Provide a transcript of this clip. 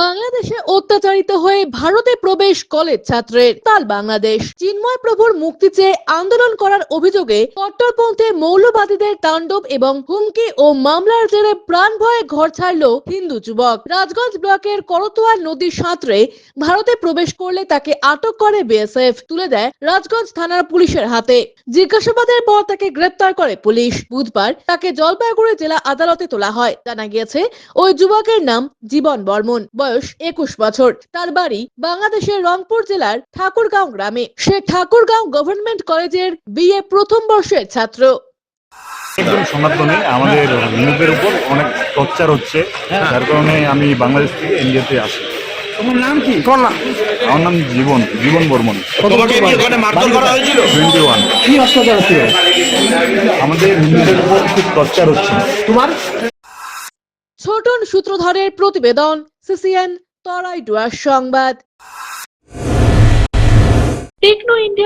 বাংলাদেশে অত্যাচারিত হয়ে ভারতে প্রবেশ কলেজ ছাত্রের তাল বাংলাদেশ। চিন্ময় প্রভুর মুক্তি চেয়ে আন্দোলন করার অভিযোগে কট্টরপন্থী মৌলবাদীদের তাণ্ডব এবং হুমকি ও মামলার জেরে প্রাণ ভয়ে ঘর ছাড়ল হিন্দু যুবক। রাজগঞ্জ ব্লকের করতোয়া নদীর সাঁতরে ভারতে প্রবেশ করলে তাকে আটক করে বিএসএফ, তুলে দেয় রাজগঞ্জ থানার পুলিশের হাতে। জিজ্ঞাসাবাদের পর তাকে গ্রেপ্তার করে পুলিশ। বুধবার তাকে জলপাইগুড়ি জেলা আদালতে তোলা হয়। জানা গিয়েছে, ওই যুবকের নাম জীবন বর্মন। বয়স একুশ বছর। তার বাড়ি বাংলাদেশের রংপুর জেলার ঠাকুরগাঁও গ্রামে। সে ঠাকুরগাঁও গভর্নমেন্ট কলেজের বিএ প্রথম বর্ষের ছাত্র। একদম সনাতনে আমাদের হিন্দুদের উপর অনেক টর্চার হচ্ছে। যার কারণে আমি বাংলাদেশ থেকে ইন্ডিয়াতে আসি। তোমার নাম কি? আমার নাম জীবন জীবন বর্মন। তোমাকে কি ওখানে মারধর করা হয়েছিল? Twenty one. কি অত্যাচার আমাদের হিন্দুদের উপর খুব টর্চার হচ্ছে। তোমার? ছোটন সূত্রধরের প্রতিবেদন। সিসিএন তরাই ডুয়ার সংবাদ।